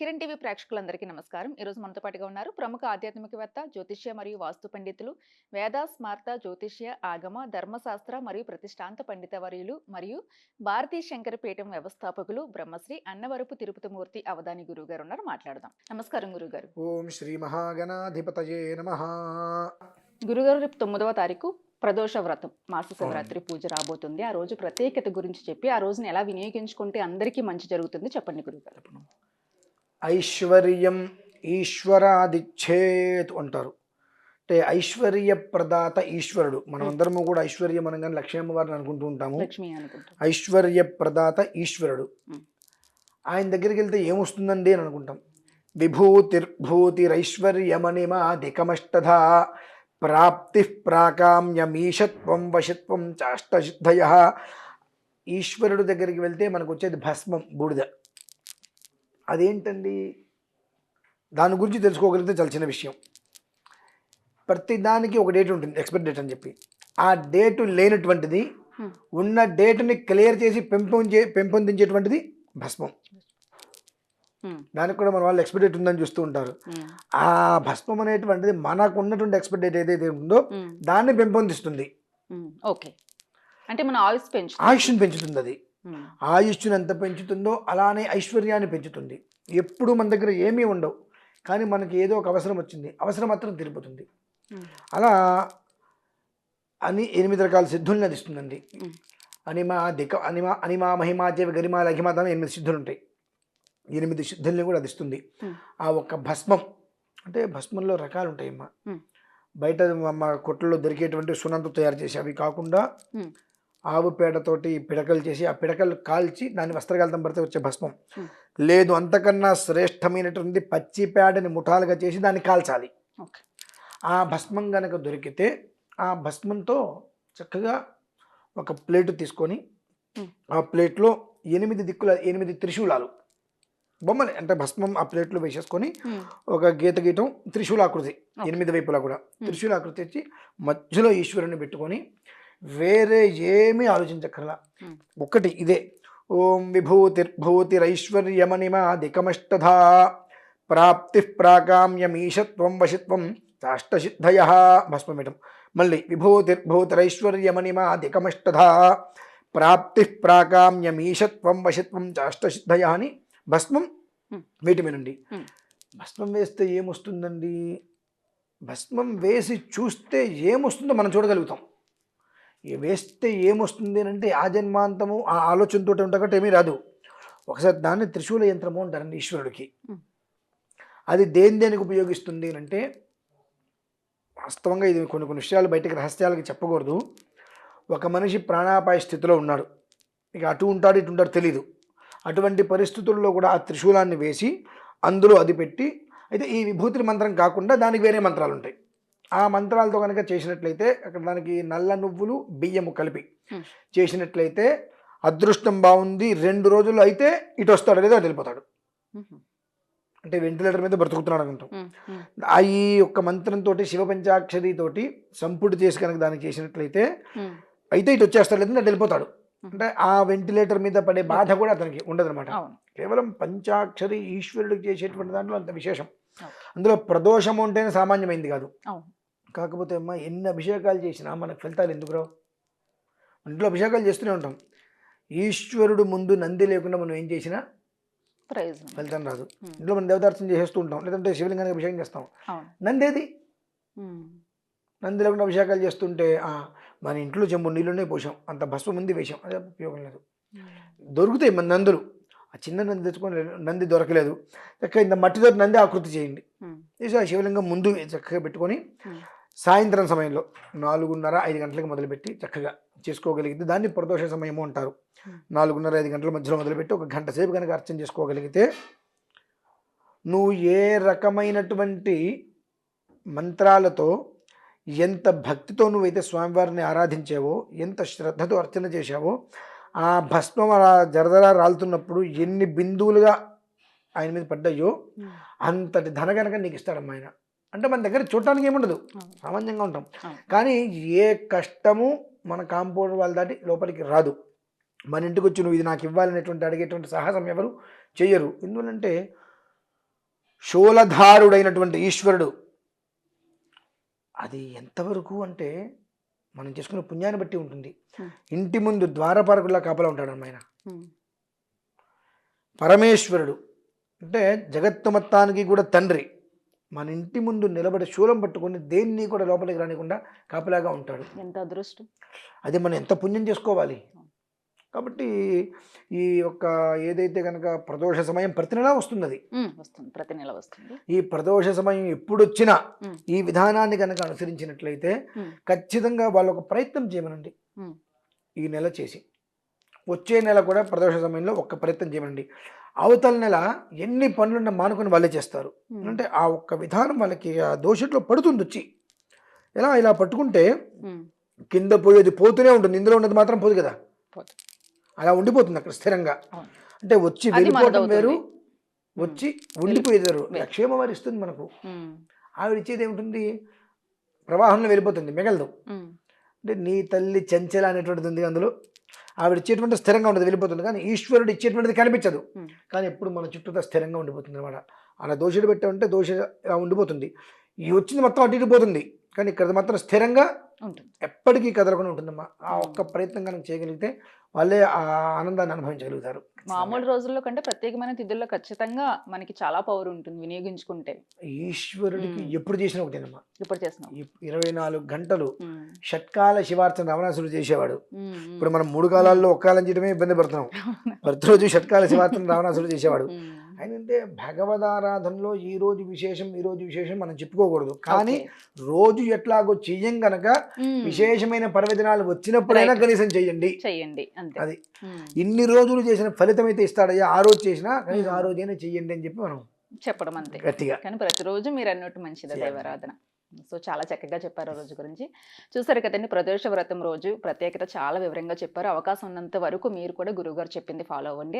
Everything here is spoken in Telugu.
కిరణ్ టీవీ ప్రేక్షకులందరికీ నమస్కారం. ఈరోజు మనతో పాటుగా ఉన్నారు ప్రముఖ ఆధ్యాత్మికవేత్త జ్యోతిష్య మరియు వాస్తు పండితులు వేద స్మార్త జ్యోతిష్య ఆగమ ధర్మశాస్త్ర మరియు ప్రతిష్టాంత పండిత వర్యులు మరియు భారతీ శంకర పీఠం వ్యవస్థాపకులు బ్రహ్మశ్రీ అన్నవరపు తిరుపతిమూర్తి అవధాని గురువు గారు ఉన్నారు. మాట్లాడదాం. నమస్కారం గురుగారు ఓం శ్రీ మహాగణాధిపతయే నమ. గురుగారు రేపు తొమ్మిదవ తారీఖు ప్రదోష వ్రతం. మాస శివరాత్రి పూజ రాబోతుంది. ఆ రోజు ప్రత్యేకత గురించి చెప్పి ఆ రోజుని ఎలా వినియోగించుకుంటే అందరికీ మంచి జరుగుతుంది చెప్పండి గురుగారు ఐశ్వర్యం ఈశ్వరాదిచ్చేత్ అంటారు. అంటే ఐశ్వర్య ప్రదాత ఈశ్వరుడు. మనమందరము కూడా ఐశ్వర్యం అనగానే లక్ష్మీ వారిని అనుకుంటూ ఉంటాము. ఐశ్వర్య ప్రదాత ఈశ్వరుడు. ఆయన దగ్గరికి వెళ్తే ఏమొస్తుందండి అని అనుకుంటాం. విభూతిర్భూతిరైశ్వర్యమణిమాధికమష్టధ ప్రాప్తి ప్రాకామ్యమీషత్వం వశత్వం చాష్టసిద్ధయ ఈశ్వరుడు దగ్గరికి వెళ్తే మనకు వచ్చేది భస్మం బూడిద. అదేంటండి? దాని గురించి తెలుసుకోగలిగితే చాలా చిన్న విషయం. ప్రతి దానికి ఒక డేట్ ఉంటుంది ఎక్స్పైర్ డేట్ అని చెప్పి. ఆ డేటు లేనటువంటిది. ఉన్న డేట్ని క్లియర్ చేసి పెంపొందే పెంపొందించేటువంటిది భస్మం. దానికి కూడా మన వాళ్ళు ఎక్స్పైర్ డేట్ ఉందని చూస్తూ ఉంటారు. ఆ భస్మం అనేటువంటిది మనకు ఉన్నటువంటి ఎక్స్పైర్ డేట్ ఏదైతే ఉందో దాన్ని పెంపొందిస్తుంది. ఓకే. అంటే మన ఆయుస్ పెంచు ఆయుష్ని పెంచుతుంది అది ఆయుష్ని ఎంత పెంచుతుందో అలానే ఐశ్వర్యాన్ని పెంచుతుంది. ఎప్పుడు మన దగ్గర ఏమీ ఉండవు. కానీ మనకి ఏదో ఒక అవసరం వచ్చింది. అవసరం మాత్రం తీరిపోతుంది. అలా అని ఎనిమిది రకాల సిద్ధుల్ని అది ఇస్తుందండి. ఉమ్. అనిమా దిక అనిమా అనిమా మహిమా జైవ గరిమా లఘిమా ఎనిమిది సిద్ధులు ఉంటాయి ఎనిమిది సిద్ధుల్ని కూడా అది ఇస్తుంది. ఉమ్. ఆ ఒక్క భస్మం అంటే భస్మంలో రకాలు ఉంటాయి అమ్మా. బయట మా కొట్లలో దొరికేటువంటి సున్నంతో తయారు చేసి అవి కాకుండా. ఆవు పేడతోటి పిడకలు చేసి ఆ పిడకలు కాల్చి దాన్ని వస్త్రకాలితం పడితే వచ్చే భస్మం. లేదు అంతకన్నా శ్రేష్టమైనటువంటి పచ్చి పేడని ముఠాలుగా చేసి దాన్ని కాల్చాలి ఆ భస్మం గనక దొరికితే ఆ భస్మంతో చక్కగా ఒక ప్లేట్ తీసుకొని. ఆ ప్లేట్లో ఎనిమిది దిక్కుల ఎనిమిది త్రిశూలాలు బొమ్మలు అంటే భస్మం ఆ ప్లేట్లో వేసేసుకొని ఒక గీత గీయటం త్రిశూలాకృతి. ఎనిమిది వైపులా కూడా త్రిశూలాకృతి తెచ్చి మధ్యలో ఈశ్వరుని పెట్టుకొని వేరే ఏమీ ఆలోచించక్కర్లా. ఒక్కటి ఇదే ఓం విభూతిర్భూతిరైశ్వర్యమణిమాదికమష్టధా ప్రాప్తి ప్రాకామ్యమీషత్వం వశిత్వం చాష్టసిద్ధయ భస్మమిటం మళ్ళీ విభూతిర్భూతిరైశ్వర్యమణిమాదికమష్టధా ప్రాప్తి ప్రాకామ్యమీషత్వం వశిత్వం చాష్టసిద్ధయ అని భస్మం. వీటి మీద నుండి Hmm. భస్మం వేస్తే ఏమొస్తుందండి భస్మం వేసి చూస్తే ఏమొస్తుందో మనం చూడగలుగుతాం వేస్తే ఏమొస్తుంది అంటే ఆ జన్మాంతము ఆ ఆలోచనతో ఉంటాకట్టు ఏమీ రాదు. ఒకసారి దాన్ని త్రిశూల యంత్రము అంటారండి ఈశ్వరుడికి. అది దేని దేనికి ఉపయోగిస్తుంది అని అంటే వాస్తవంగా ఇది కొన్ని కొన్ని విషయాలు బయటకు రహస్యాలకి చెప్పకూడదు. ఒక మనిషి ప్రాణాపాయ స్థితిలో ఉన్నాడు. ఇక అటు ఉంటాడు ఇటు ఉంటాడు తెలీదు. అటువంటి పరిస్థితుల్లో కూడా ఆ త్రిశూలాన్ని వేసి అందులో అది పెట్టి అయితే ఈ విభూతి మంత్రం కాకుండా దానికి వేరే మంత్రాలు ఉంటాయి. ఆ మంత్రాలతో కనుక చేసినట్లయితే అక్కడ దానికి నల్ల నువ్వులు బియ్యము కలిపి. చేసినట్లయితే అదృష్టం బాగుంది. రెండు రోజులు అయితే ఇటు వస్తాడు లేదా వెళ్ళిపోతాడు. అంటే వెంటిలేటర్ మీద బ్రతుకుతున్నాడు అనుకుంటాం. ఈ యొక్క మంత్రంతో శివ పంచాక్షరితోటి సంపుటి చేసి కనుక దానికి చేసినట్లయితే అయితే ఇటు వచ్చేస్తాడు లేదా వెళ్ళిపోతాడు. అంటే ఆ వెంటిలేటర్ మీద పడే బాధ కూడా అతనికి ఉండదన్నమాట. అవును. కేవలం పంచాక్షరి ఈశ్వరుడికి చేసేటువంటి దాంట్లో అంత విశేషం. అందులో ప్రదోషం ఉంటేనే సామాన్యమైంది కాదు. కాకపోతే అమ్మ ఎన్ని అభిషేకాలు చేసినా మనకు ఫలితాలు ఎందుకు రావు? ఇంట్లో అభిషేకాలు చేస్తూనే ఉంటాం. ఈశ్వరుడు ముందు నంది లేకుండా మనం ఏం చేసినా ఫలితం రాదు. ఇంట్లో మనం దేవతార్చన చేసేస్తూ ఉంటాం. లేదంటే శివలింగానికి అభిషేకం చేస్తాం. నందేది నంది లేకుండా అభిషేకాలు చేస్తుంటే మన ఇంట్లో చెంబు నీళ్ళనే పోసాం. అంత భస్మం ముందు వేసాం. అదే ఉపయోగం లేదు. దొరుకుతాయి మన నందులు. ఆ చిన్న నంది తెచ్చుకొని నంది దొరకలేదు. చక్కగా ఇంత మట్టితో నంది ఆకృతి చేయండి. ఆ శివలింగం ముందు చక్కగా పెట్టుకొని సాయంత్రం సమయంలో నాలుగున్నర ఐదు గంటలకు మొదలుపెట్టి చక్కగా చేసుకోగలిగితే దాన్ని ప్రదోష సమయము అంటారు. Hmm. నాలుగున్నర ఐదు గంటల మధ్యలో మొదలుపెట్టి ఒక గంట సేపు కనుక అర్చన చేసుకోగలిగితే నువ్వు ఏ రకమైనటువంటి మంత్రాలతో ఎంత భక్తితో నువ్వైతే స్వామివారిని ఆరాధించావో ఎంత శ్రద్ధతో అర్చన చేశావో ఆ భస్మం అలా జరదరా రాలుతున్నప్పుడు ఎన్ని బిందువులుగా ఆయన మీద పడ్డాయో ఉమ్, అంతటి ధన కనుక నీకు ఇస్తాడమ్మా ఆయన. అంటే మన దగ్గర చూడటానికి ఏముండదు సామాన్యంగా ఉంటాం. కానీ ఏ కష్టము మన కాంపౌండ్ వాళ్ళ దాటి లోపలికి రాదు. మన ఇంటికి వచ్చి నువ్వు ఇది నాకు ఇవ్వాలనేటువంటి అడిగేటువంటి సాహసం ఎవరు చెయ్యరు. ఎందువలంటే శూలధారుడైనటువంటి ఈశ్వరుడు అది ఎంతవరకు అంటే మనం చేసుకునే పుణ్యాన్ని బట్టి ఉంటుంది. ఇంటి ముందు ద్వారపాలకుల్లా కాపలా ఉంటాడు అమ్మాయన. ఉమ్, పరమేశ్వరుడు. అంటే జగత్తు మొత్తానికి కూడా తండ్రి. మన ఇంటి ముందు నిలబడి శూలం పట్టుకొని దేన్ని కూడా లోపలికి రానికుండా కాపలాగా ఉంటాడు. ఎంత అదృష్టం. అది మనం ఎంత పుణ్యం చేసుకోవాలి? కాబట్టి ఈ యొక్క ఏదైతే కనుక ప్రదోష సమయం ప్రతి నెలా వస్తుంది అది వస్తుంది. ప్రతి నెల వస్తుంది. ఈ ప్రదోష సమయం ఎప్పుడు వచ్చినా. ఈ విధానాన్ని కనుక అనుసరించినట్లయితే ఖచ్చితంగా వాళ్ళు ఒక ప్రయత్నం చేయమనండి. ఈ నెల చేసి. వచ్చే నెల కూడా ప్రదోష సమయంలో ఒక్క ప్రయత్నం చేయమనండి. అవతల నెల ఎన్ని పనులున్నా మానుకొని వాళ్ళే చేస్తారు. అంటే ఆ ఒక్క విధానం వాళ్ళకి ఆ దోషట్లో పడుతుంది వచ్చి. ఎలా ఇలా పట్టుకుంటే కింద పోయేది పోతూనే ఉంటుంది. ఇందులో ఉన్నది మాత్రం పోదు కదా. అలా ఉండిపోతుంది అక్కడ స్థిరంగా. అంటే వచ్చి వెళ్ళిపోవడం. వేరు వచ్చి ఉండిపోయేది వేరు. వేరు. ఇస్తుంది మనకు. ఆవిడ ఇచ్చేది ఏమిటి ప్రవాహంలో వెళ్ళిపోతుంది మిగలదు. అంటే నీ తల్లి చంచల అనేటువంటిది ఉంది అందులో. ఆవిడ ఇచ్చేటువంటి స్థిరంగా ఉండదు వెళ్ళిపోతుంది. కానీ ఈశ్వరుడు ఇచ్చేటువంటిది కనిపించదు. కానీ ఎప్పుడు మన చుట్టూతో స్థిరంగా ఉండిపోతుంది అనమాట అలా దోషుడు పెట్టామంటే దోష ఉండిపోతుంది. ఈ వచ్చింది మొత్తం అటు ఇటు పోతుంది. కానీ ఇక్కడ మాత్రం స్థిరంగా ఉంటుంది. ఎప్పటికీ కదలకుండా ఉంటుందమ్మా. ఆ ఒక్క ప్రయత్నం కనుక చేయగలిగితే వాళ్ళే ఆ ఆనందాన్ని అనుభవించగలుగుతారు. మామూలు రోజుల్లో కంటే ప్రత్యేకమైన తిథుల్లో ఖచ్చితంగా మనకి చాలా పవర్ ఉంటుంది వినియోగించుకుంటే. ఈశ్వరుడికి. ఎప్పుడు చేసినా ఒకటేనమ్మా ఇప్పుడు చేస్తున్నాం ఈ ఇరవై నాలుగు గంటలు షట్కాల శివార్చన రావణాసురుడు చేసేవాడు. ఇప్పుడు మనం మూడు కాలాల్లో ఒక్క కాలం చేయడమే ఇబ్బంది పడుతున్నాం. ప్రతిరోజు షట్కాల శివార్చన రావణాసురుడు చేసేవాడు. అంటే భగవదారాధనలో ఈ రోజు విశేషం ఈ రోజు విశేషం మనం చెప్పుకోకూడదు. కానీ. రోజు ఎట్లాగో చెయ్యం గనక విశేషమైన పర్వదినాలు వచ్చినప్పుడైనా. కనీసం చెయ్యండి. చెయ్యండి. అది. ఇన్ని రోజులు చేసిన ఫలితం అయితే ఇస్తాడయ్యా. ఆ రోజు చేసినా కనీసం ఆ. రోజైనా చెయ్యండి అని చెప్పి మనం చెప్పడం అంతే. గట్టిగా. కానీ ప్రతిరోజు మీరు అన్నట్టు మంచిది. దైవారాధన. సో చాలా చక్కగా చెప్పారు ఆ రోజు గురించి. చూసారు కదండి ప్రదోష వ్రతం రోజు ప్రత్యేకత చాలా వివరంగా చెప్పారు. అవకాశం ఉన్నంత వరకు మీరు కూడా గురువుగారు చెప్పింది ఫాలో అవ్వండి.